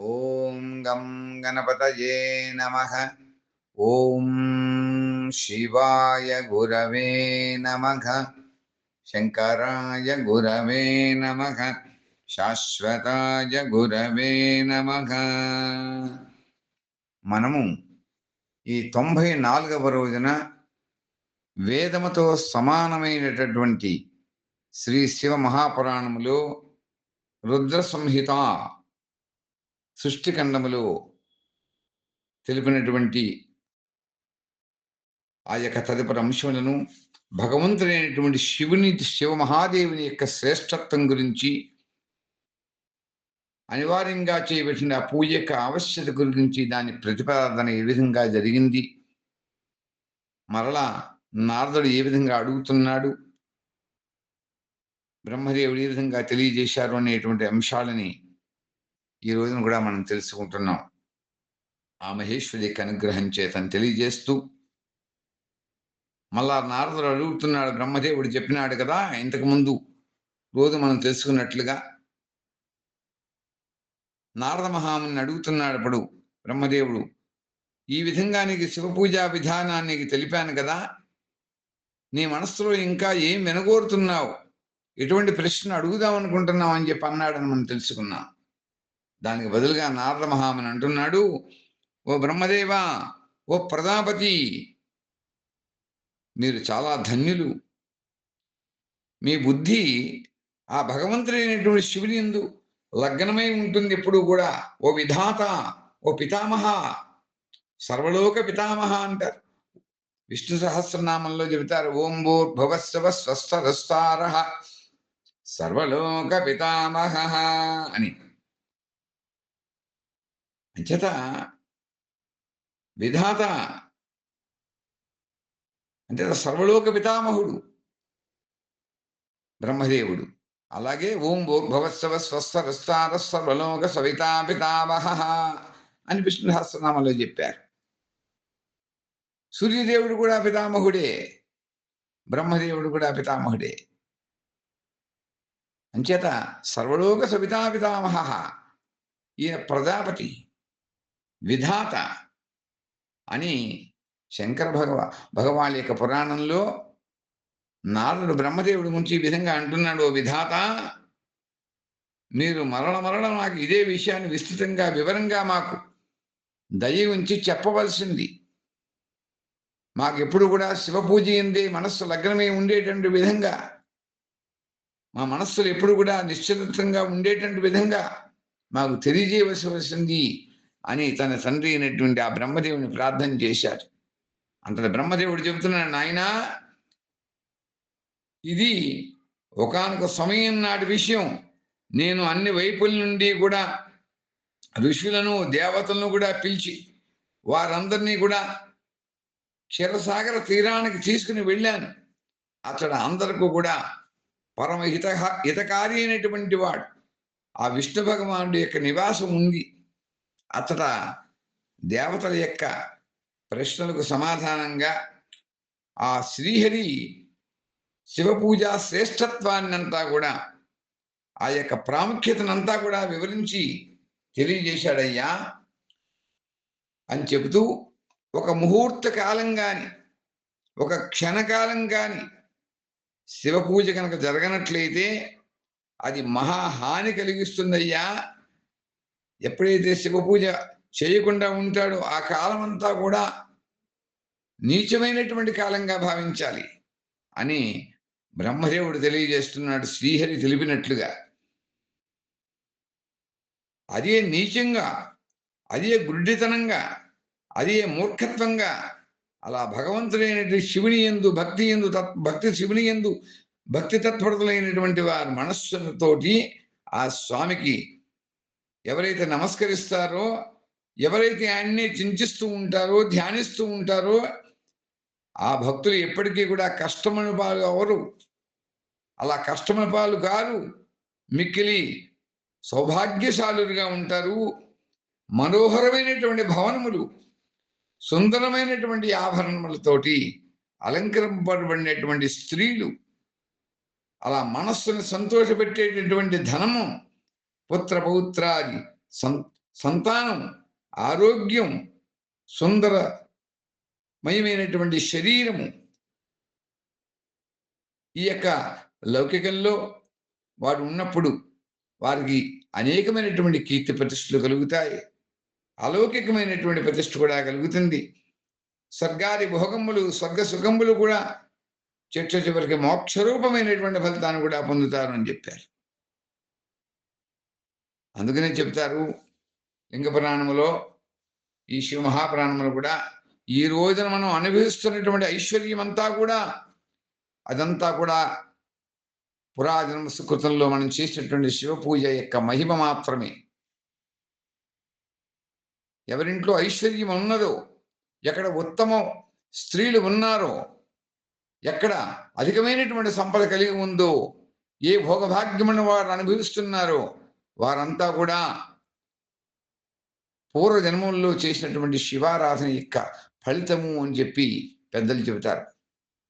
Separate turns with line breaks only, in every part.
ॐ गं गणपतये नमः ॐ शिवाय गुरवे नमः शङ्कराय गुरवे नमः శాశ్వతాయ గురవే నమ మనము ఈ తొంభై నాలుగవ రోజున వేదముతో సమానమైనటువంటి శ్రీ శివ మహాపురాణములో రుద్ర సంహిత సృష్టిఖండములో తెలిపినటువంటి ఆ యొక్క తదుపరి అంశములను భగవంతుడైనటువంటి శివుని శివ మహాదేవుని యొక్క శ్రేష్టత్వం గురించి అనివార్యంగా చేయబడిన ఆ పూజ యొక్క ఆవశ్యత గురించి దాని ప్రతిపాదన ఏ విధంగా జరిగింది మరలా నారదుడు ఏ విధంగా అడుగుతున్నాడు బ్రహ్మదేవుడు ఏ విధంగా తెలియజేశారు అనేటువంటి అంశాలని ఈ రోజున కూడా మనం తెలుసుకుంటున్నాం. ఆ మహేశ్వరి యొక్క అనుగ్రహం చేతను తెలియజేస్తూ మళ్ళా నారదుడు అడుగుతున్నాడు బ్రహ్మదేవుడు చెప్పినాడు కదా ఇంతకుముందు రోజు మనం తెలుసుకున్నట్లుగా. నారద మహాముని అడుగుతున్నాడు అప్పుడు బ్రహ్మదేవుడు ఈ విధంగా నీకు శివపూజా విధానాన్ని తెలిపాను కదా నీ మనస్సులో ఇంకా ఏం వినగోరుతున్నావు? ఎటువంటి ప్రశ్న అడుగుదాం అనుకుంటున్నావు? అని చెప్పి అన్నాడని మనం తెలుసుకున్నాం. దానికి బదులుగా నారద మహాముని అంటున్నాడు ఓ బ్రహ్మదేవ ఓ ప్రజాపతి మీరు చాలా ధన్యులు. మీ బుద్ధి ఆ భగవంతుడైనటువంటి శివుని ఎందు లగ్నమై ఉంటుంది ఎప్పుడు కూడా. ఓ విధాత ఓ పితామహ సర్వలోక పితామహ అంటారు. విష్ణు సహస్రనామంలో చెబుతారు ఓం భూర్భవస్వ స్వస్థరస్తార సర్వలోక పితామహ అని. అంచేత విధాత అంటే సర్వలోక పితామహుడు బ్రహ్మదేవుడు. అలాగే ఓం భూర్భవత్సవ స్వస్థ విస్తార సర్వలోక సవితా పితామహ అని విష్ణు సహస్రనామంలో చెప్పారు. సూర్యదేవుడు కూడా పితామహుడే బ్రహ్మదేవుడు కూడా పితామహుడే. అంచేత సర్వలోక సవితా పితామహ ఈయన ప్రజాపతి. విధాత అని శంకర భగవ భగవాన్ యొక్క పురాణంలో నారదుడు బ్రహ్మదేవుడి గురించి ఈ విధంగా అంటున్నాడు ఓ విధాత మీరు మరణ మరణ నాకు ఇదే విషయాన్ని విస్తృతంగా వివరంగా మాకు దయ ఉంచి చెప్పవలసింది. మాకెప్పుడు కూడా శివ పూజ ఎందే మనస్సు లగ్నమై ఉండేటువంటి విధంగా మా మనస్సులు ఎప్పుడు కూడా నిశ్చితంగా ఉండేటువంటి విధంగా మాకు తెలియజేయవలసి అని తన తండ్రి అయినటువంటి ఆ బ్రహ్మదేవుని ప్రార్థన చేశారు అంత బ్రహ్మదేవుడు చెబుతున్నాడు నాయనా ఇది ఒకనొక సమయం నాటి విషయం. నేను అన్ని వైపుల నుండి కూడా ఋషులను దేవతలను కూడా పిలిచి వారందరినీ కూడా క్షీరసాగర తీరానికి తీసుకుని వెళ్ళాను. అతడు అందరికీ కూడా పరమ హిత హితకారి అయినటువంటి వాడు. ఆ విష్ణు భగవానుడి యొక్క నివాసం ఉంది. అతడ దేవతల యొక్క ప్రశ్నలకు సమాధానంగా ఆ శ్రీహరి శివపూజ శ్రేష్టత్వాన్నంతా కూడా ఆ యొక్క ప్రాముఖ్యతనంతా కూడా వివరించి తెలియజేశాడయ్యా అని చెబుతూ ఒక ముహూర్త కాలం కానీ ఒక క్షణకాలం కానీ శివపూజ కనుక జరగనట్లయితే అది మహాహాని కలిగిస్తుందయ్యా. ఎప్పుడైతే శివపూజ చేయకుండా ఉంటాడో ఆ కాలం అంతా కూడా నీచమైనటువంటి కాలంగా భావించాలి అని బ్రహ్మదేవుడు తెలియజేస్తున్నాడు శ్రీహరి తెలిపినట్లుగా. అదే నీచంగా అదే గుడ్డితనంగా అదే మూర్ఖత్వంగా అలా భగవంతుడైనటువంటి శివుని ఎందు భక్తి ఎందు తత్ భక్తి శివుని ఎందు భక్తి తత్పరతులైనటువంటి వారి మనస్సుతోటి ఆ స్వామికి ఎవరైతే నమస్కరిస్తారో ఎవరైతే ఆయన్ని చింతిస్తూ ఉంటారో ధ్యానిస్తూ ఉంటారో ఆ భక్తులు ఎప్పటికీ కూడా కష్టమైన పాలు అవరు అలా కష్టమైన పాలు కారు. మిక్కిలి సౌభాగ్యశాలుగా ఉంటారు. మనోహరమైనటువంటి భవనములు. సుందరమైనటువంటి ఆభరణములతోటి అలంకరింపబడినటువంటి స్త్రీలు. అలా మనస్సును సంతోషపెట్టేటటువంటి ధనము పుత్ర పౌత్రాది సం సంతానం ఆరోగ్యం సుందరమయమైనటువంటి శరీరము. ఈ యొక్క లౌకికంలో వారు ఉన్నప్పుడు వారికి అనేకమైనటువంటి కీర్తి ప్రతిష్టలు కలుగుతాయి. అలౌకికమైనటువంటి ప్రతిష్ట కూడా కలుగుతుంది. స్వర్గాది భోగములు స్వర్గ సుఖములు కూడా చిట్ట చివరికి మోక్షరూపమైనటువంటి ఫలితాన్ని కూడా పొందుతారు అని చెప్పారు. అందుకనే చెప్తారు లింగ పురాణములో ఈ శివ మహాపురాణములు కూడా ఈ రోజున మనం అనుభవిస్తున్నటువంటి ఐశ్వర్యం అంతా కూడా అదంతా కూడా పురాజన్మ సుకృతంలో మనం చేసినటువంటి శివ పూజ యొక్క మహిమ మాత్రమే. ఎవరింట్లో ఐశ్వర్యం ఉన్నదో ఎక్కడ ఉత్తమ స్త్రీలు ఉన్నారో ఎక్కడ అధికమైనటువంటి సంపద కలిగి ఉందో ఏ భోగభాగ్యమైన వారు అనుభవిస్తున్నారో వారంతా కూడా పూర్వ జన్మంలో చేసినటువంటి శివారాధన యొక్క ఫలితము అని చెప్పి పెద్దలు చెబుతారు.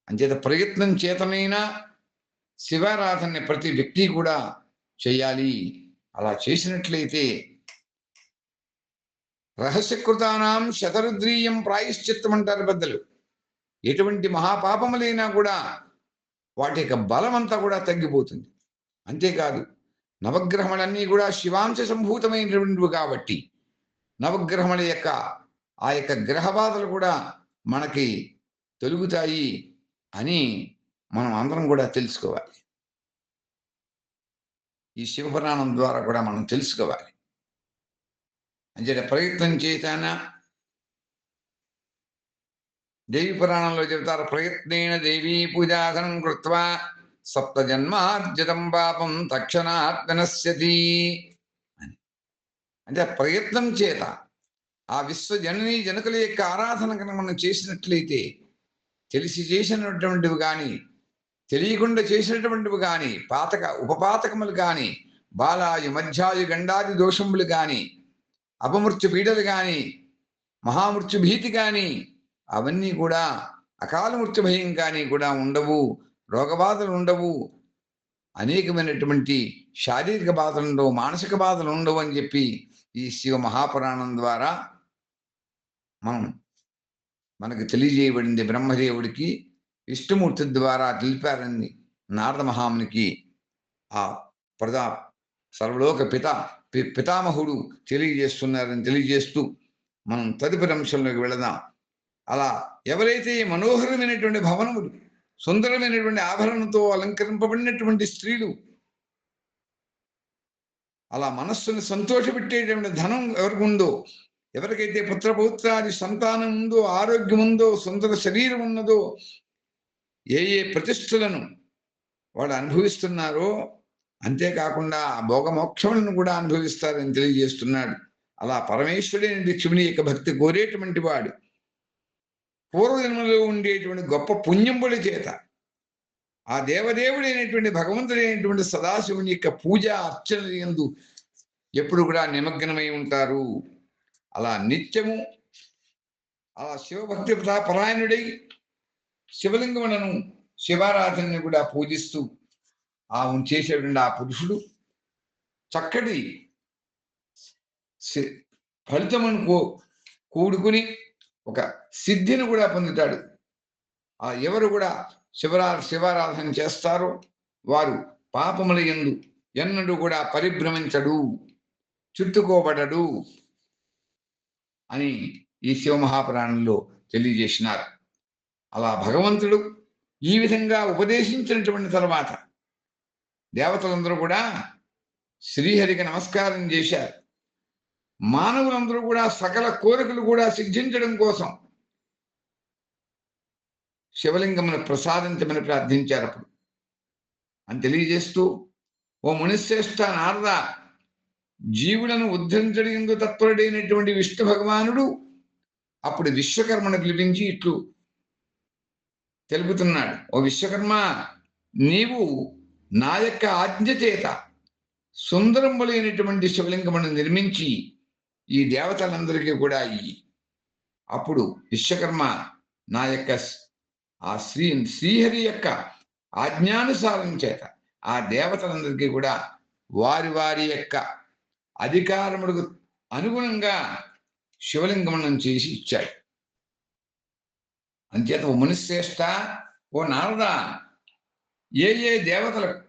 అంచేత ప్రయత్నం చేతనైనా శివారాధనని ప్రతి వ్యక్తి కూడా చేయాలి. అలా చేసినట్లయితే రహస్యకృతానాం శతరుద్రీయం ప్రాయశ్చిత్తం అంటారు పెద్దలు. ఎటువంటి మహాపాపములైనా కూడా వాటి యొక్క బలం అంతా కూడా తగ్గిపోతుంది. అంతేకాదు నవగ్రహములన్నీ కూడా శివాంశ సంభూతమైనటువంటివి కాబట్టి నవగ్రహముల యొక్క ఆ యొక్క గ్రహబాధలు కూడా మనకి తొలుగుతాయి అని మనం అందరం కూడా తెలుసుకోవాలి. ఈ శివపురాణం ద్వారా కూడా మనం తెలుసుకోవాలి. అంటే ప్రయత్నం చేశానా? దేవి పురాణంలో చెబుతారు ప్రయత్నేన దేవీ పూజాసనం కృత్వా సప్త జన్మార్జితం పాపం తక్షణాత్ వినశ్యతి అని. అంటే ప్రయత్నం చేత ఆ విశ్వ జననీ జనకుల యొక్క ఆరాధన కనుక మనం చేసినట్లయితే తెలిసి చేసినటువంటివి కానీ తెలియకుండా చేసినటువంటివి కానీ పాతక ఉపపాతకములు కానీ బాలాయు మధ్యాయు గండాది దోషములు కానీ అపమృత్యు పీడలు కానీ మహామృత్యు భీతి కానీ అవన్నీ కూడా అకాల మృత్యు భయం కానీ కూడా ఉండవు. రోగబాధలు ఉండవు. అనేకమైనటువంటి శారీరక బాధలు ఉండవు మానసిక బాధలు ఉండవు అని చెప్పి ఈ శివ మహాపురాణం ద్వారా మనం మనకు తెలియజేయబడింది. బ్రహ్మదేవుడికి విష్ణుమూర్తి ద్వారా తెలిపారని నారద మహామునికి ఆ ప్రజా సర్వలోక పిత పి- పితామహుడు తెలియజేస్తున్నారని తెలియజేస్తూ మనం తదుపరి అంశంలోకి వెళదాం. అలా ఎవరైతే ఈ మనోహరమైనటువంటి భవనములు సుందరమైనటువంటి ఆభరణంతో అలంకరింపబడినటువంటి స్త్రీలు. అలా మనస్సును సంతోషపెట్టేటువంటి ధనం ఎవరికి ఉందో ఎవరికైతే పుత్రపౌత్రాది సంతానం ఉందో ఆరోగ్యం ఉందో సుందర శరీరం ఉన్నదో ఏ ఏ ప్రతిష్టలను వాడు అనుభవిస్తున్నారో అంతేకాకుండా ఆ భోగమోక్షములను కూడా అనుభవిస్తారని తెలియజేస్తున్నాడు. అలా పరమేశ్వరుడైన శివుని యొక్క భక్తి కోరేటువంటి వాడు. పూర్వజన్మలో ఉండేటువంటి గొప్ప పుణ్యంబుల చేత ఆ దేవదేవుడైనటువంటి భగవంతుడైనటువంటి సదాశివుని యొక్క పూజ అర్చన ఎందు ఎప్పుడు కూడా నిమగ్నమై ఉంటారు. అలా నిత్యము అలా శివభక్తి పరాయణుడై శివలింగములను శివారాధనని కూడా పూజిస్తూ ఆ చేసేటువంటి ఆ పురుషుడు చక్కటి ఫలితమును కూడుకుని ఒక సిద్ధిని కూడా పొందుతాడు. ఆ ఎవరు కూడా శివరా శివారాధన చేస్తారో వారు పాపముల ఎందు ఎన్నడూ కూడా పరిభ్రమించడు చుట్టుకోబడడు అని ఈ శివమహాపురాణంలో తెలియజేసినారు. అలా భగవంతుడు ఈ విధంగా ఉపదేశించినటువంటి తర్వాత దేవతలందరూ కూడా శ్రీహరికి నమస్కారం చేశారు. మానవులందరూ కూడా సకల కోరికలు కూడా సిద్ధించడం కోసం శివలింగమును ప్రసాదించమని ప్రార్థించారు అప్పుడు. అని తెలియజేస్తూ ఓ మునిశ్రేష్ఠ నారద జీవులను ఉద్ధరించడం తత్పరుడైనటువంటి విష్ణు భగవానుడు అప్పుడు విశ్వకర్మను పిలిపించి ఇట్లు తెలుపుతున్నాడు. ఓ విశ్వకర్మ నీవు నా యొక్క ఆజ్ఞ చేత శివలింగమును నిర్మించి ఈ దేవతలందరికీ కూడా అయ్యి అప్పుడు విశ్వకర్మ నా యొక్క ఆ శ్రీ శ్రీహరి యొక్క ఆజ్ఞానుసారం చేత ఆ దేవతలందరికీ కూడా వారి వారి యొక్క అధికారములకు అనుగుణంగా శివలింగమనం చేసి ఇచ్చాడు అంచేత ఓ మునిశ్రేష్ట ఓ నారద ఏ ఏ దేవతలకు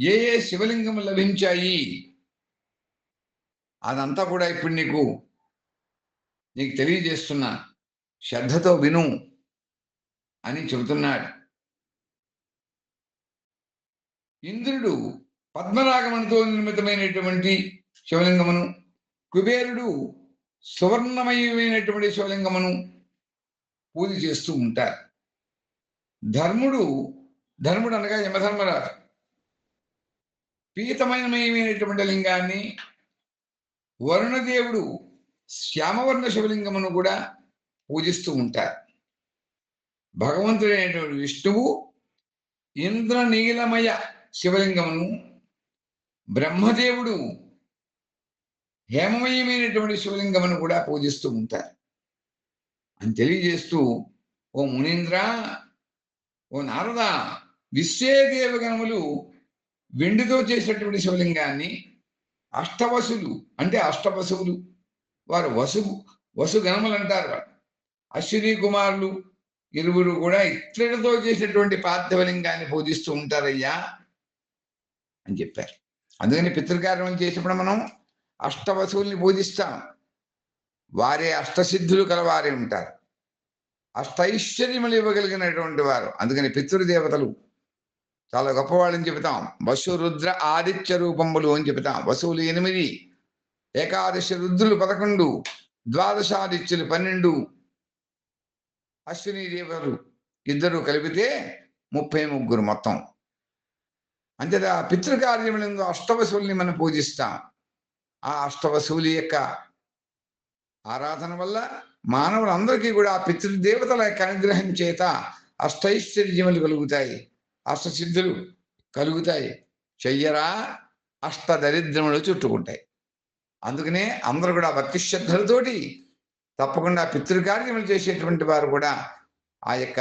ఏ ఏ శివలింగం లభించాయి? అదంతా కూడా ఇప్పుడు నీకు నీకు తెలియజేస్తున్నా శ్రద్ధతో విను. అని చెబుతున్నాడు. ఇంద్రుడు పద్మరాగమణితో నిర్మితమైనటువంటి శివలింగమును కుబేరుడు సువర్ణమయమైనటువంటి శివలింగమును పూజ చేస్తూ ఉంటారు. ధర్ముడు ధర్ముడు అనగా యమధర్మరాజు. పీతమయమైనటువంటి లింగాన్ని వరుణదేవుడు శ్యామవర్ణ శివలింగమును కూడా పూజిస్తూ ఉంటారు. భగవంతుడైనటువంటి విష్ణువు ఇంద్రనీలమయ శివలింగమును బ్రహ్మదేవుడు హేమమయమైనటువంటి శివలింగమును కూడా పూజిస్తూ ఉంటారు. అని తెలియజేస్తూ ఓ మునీంద్ర ఓ నారద విశ్వేదేవగణములు వెండితో చేసేటువంటి శివలింగాన్ని అష్టవసులు అంటే అష్టవసువులు వారు వసు వసుగణములు అంటారు వారు అశ్విని కుమారులు ఇరువురు కూడా ఇట్లతో చేసినటువంటి పార్థివలింగాన్ని పూజిస్తూ ఉంటారయ్యా అని చెప్పారు. అందుకని పితృకార్యం చేసినప్పుడు మనం అష్టవసువుల్ని పూజిస్తాం వారే అష్టసిద్ధులు కలవారే ఉంటారు. అష్టైశ్వర్యములు ఇవ్వగలిగినటువంటి వారు. అందుకని పితృదేవతలు చాలా గొప్పవాళ్ళని చెబుతాం. వసు రుద్ర ఆదిత్య రూపములు అని చెబుతాం. వసువులు ఎనిమిది ఏకాదశి రుద్రులు పదకొండు ద్వాదశాదిత్యులు పన్నెండు అశ్విని దేవతలు ఇద్దరు కలిపితే ముప్పై ముగ్గురు మొత్తం. అంతేత పితృకార్యములందు అష్టవశువుల్ని మనం పూజిస్తాం. ఆ అష్టవసువులి యొక్క ఆరాధన వల్ల మానవులందరికీ కూడా ఆ పితృదేవతల యొక్క అనుగ్రహం చేత అష్టైశ్వర్యములు కలుగుతాయి. అష్టసిద్ధులు కలుగుతాయి. చెయ్యరా? అష్ట దరిద్రములు చుట్టుకుంటాయి. అందుకనే అందరూ కూడా భక్తి శ్రద్ధలతోటి తప్పకుండా పితృకార్యములు చేసేటువంటి వారు కూడా ఆ యొక్క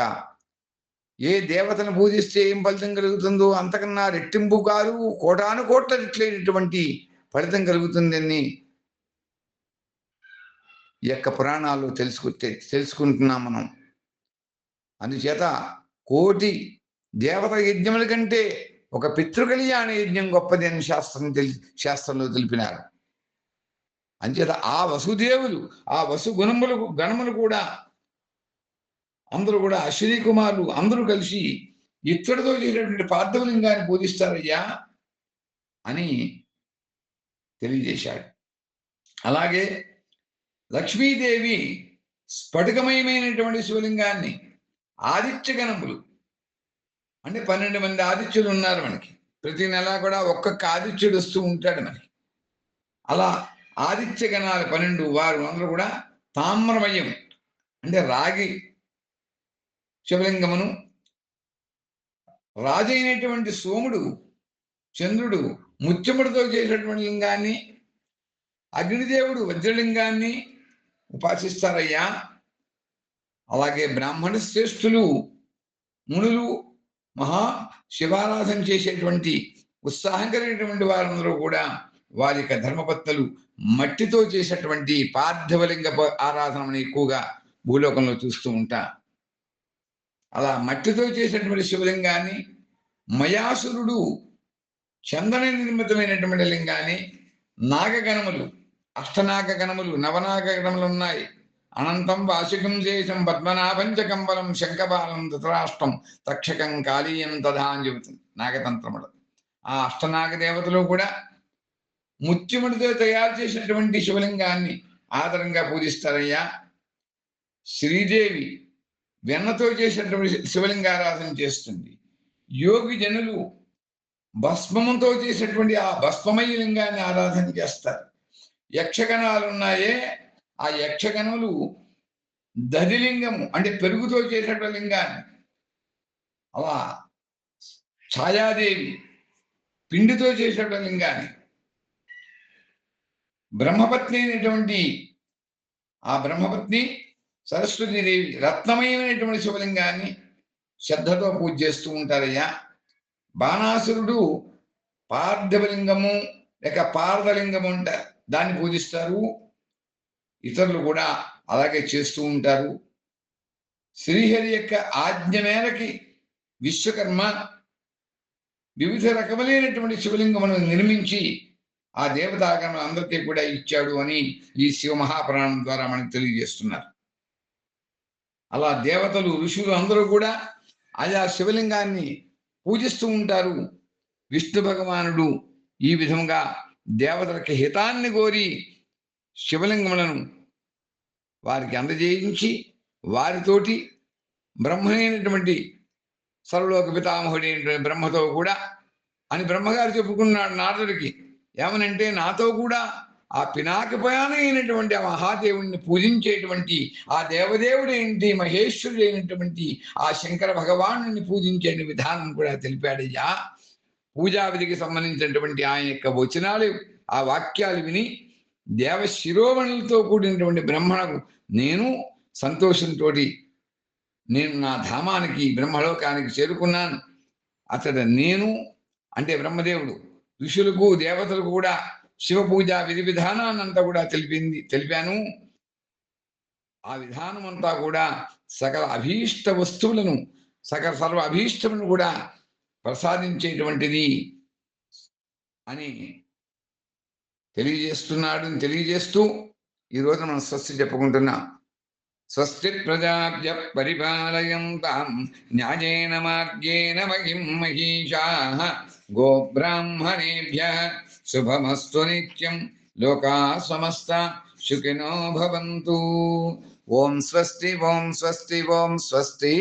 ఏ దేవతను పూజిస్తే ఏం ఫలితం కలుగుతుందో అంతకన్నా రెట్టింపు కాదు కోటాను కోట్ల రెట్లైనటువంటి ఫలితం కలుగుతుందని ఈ యొక్క పురాణాలు తెలుసుకు తె- తెలుసుకుంటున్నాం మనం. అందుచేత కోటి దేవత యజ్ఞముల కంటే ఒక పితృకళ్యాణ యజ్ఞం గొప్పది అని శాస్త్రం తెలి శాస్త్రంలో తెలిపినారు. అంచేత ఆ వసుదేవులు ఆ వసు గుణములు గణములు కూడా అందరూ కూడా అశ్విని కుమారులు అందరూ కలిసి ఇత్తడితో చేసినటువంటి పార్థవలింగాన్ని పూజిస్తారయ్యా అని తెలియజేశాడు. అలాగే లక్ష్మీదేవి స్ఫటికమయమైనటువంటి శివలింగాన్ని ఆదిత్య గణములు అంటే పన్నెండు మంది ఆదిత్యులు ఉన్నారు మనకి. ప్రతి నెలా కూడా ఒక్కొక్క ఆదిత్యుడు వస్తూ ఉంటాడు మనకి. అలా ఆదిత్య గణాలు పన్నెండు వారు అందరూ కూడా తామ్రమయం అంటే రాగి శివలింగమును. రాజైనటువంటి సోముడు చంద్రుడు ముత్యముడితో చేసినటువంటి లింగాన్ని అగ్నిదేవుడు వజ్రలింగాన్ని ఉపాసిస్తారయ్యా. అలాగే బ్రాహ్మణ శ్రేష్ఠులు మునులు మహా శివారాధన చేసేటువంటి ఉత్సాహం కలిగినటువంటి వారందరూ కూడా వారి యొక్క ధర్మపత్నులు మట్టితో చేసినటువంటి పార్థివలింగ ఆరాధనని ఎక్కువగా భూలోకంలో చూస్తూ ఉంటా. అలా మట్టితో చేసినటువంటి శివలింగాన్ని మయాసురుడు చందన నిర్మితమైనటువంటి లింగాన్ని నాగగణములు అష్టనాగ గణములు నవనాగ గణములు ఉన్నాయి. అనంతం వాసికం శేషం పద్మనాభం చ కంబలం శంఖబాలం ధృతరాష్ట్రం తక్షకం కాళీయం తథా అని చెబుతుంది నాగతంత్రములు. ఆ అష్టనాగ దేవతలు కూడా ముత్యముడితో తయారు చేసినటువంటి శివలింగాన్ని ఆదరంగా పూజిస్తారయ్యా. శ్రీదేవి వెన్నతో చేసినటువంటి శివలింగారాధన చేస్తుంది. యోగి జనులు భస్మముతో చేసినటువంటి ఆ భస్మమయ లింగాన్ని ఆరాధన చేస్తారు. యక్షగణాలు ఉన్నాయే ఆ యక్షగణములు దరిలింగము అంటే పెరుగుతో చేసినటువంటి లింగాన్ని. అలా ఛాయాదేవి పిండితో చేసినటువంటి లింగాన్ని బ్రహ్మపత్ని అయినటువంటి ఆ బ్రహ్మపత్ని సరస్వతీదేవి రత్నమయమైనటువంటి శివలింగాన్ని శ్రద్ధతో పూజ చేస్తూ ఉంటారయ్యా. బాణాసురుడు పార్థివలింగము లేక పార్థలింగము అంట దాన్ని పూజిస్తారు. ఇతరులు కూడా అలాగే చేస్తూ ఉంటారు. శ్రీహరి యొక్క ఆజ్ఞ మేరకి విశ్వకర్మ వివిధ రకములైనటువంటి శివలింగములను నిర్మించి ఆ దేవతాగణం అందరికీ కూడా ఇచ్చాడు అని ఈ శివ మహాపురాణం ద్వారా మనకు తెలియజేస్తున్నారు. అలా దేవతలు ఋషులు అందరూ కూడా ఆయా శివలింగాన్ని పూజిస్తూ ఉంటారు. విష్ణు భగవానుడు ఈ విధంగా దేవతలకి హితాన్ని కోరి శివలింగములను వారికి అందజేయించి వారితోటి బ్రహ్మైనటువంటి సర్వలోక పితామహుడైనటువంటి బ్రహ్మతో కూడా అని బ్రహ్మగారు చెప్పుకున్నాడు నారదుడికి. ఏమనంటే నాతో కూడా ఆ పినాకపయాన అయినటువంటి ఆ మహాదేవుణ్ణి పూజించేటువంటి ఆ దేవదేవుడైనటువంటి మహేశ్వరుడైనటువంటి ఆ శంకర భగవాను పూజించే విధానం కూడా తెలిపాడయ్యా. పూజా విధికి సంబంధించినటువంటి ఆయన యొక్క వచనాలు ఆ వాక్యాలు విని దేవ శిరోమణులతో కూడినటువంటి బ్రహ్మణకు నేను సంతోషంతో నేను నా ధామానికి బ్రహ్మలోకానికి చేరుకున్నాను. అతడు నేను అంటే బ్రహ్మదేవుడు. ఋషులకు దేవతలకు కూడా శివ పూజ విధి విధానాన్నంతా కూడా తెలిపింది తెలిపాను. ఆ విధానం అంతా కూడా సకల అభీష్ట వస్తువులను సకల సర్వ అభీష్టములను కూడా ప్రసాదించేటువంటిది అని తెలియజేస్తున్నాడు. తెలియజేస్తూ ఈ మనం స్వస్తి చెప్పుకుంటున్నాం. స్వస్తి ప్రజాభ్య పరిపాలయంతాం న్యాయేన మార్గేణ మహిం మహిషా గోబ్రాహ్మణేభ్య శుభమస్తు నిత్యం లోకా సమస్త సుఖినో భవంతు ఓం స్వస్తి ఓం స్వస్తి ఓం స్వస్తి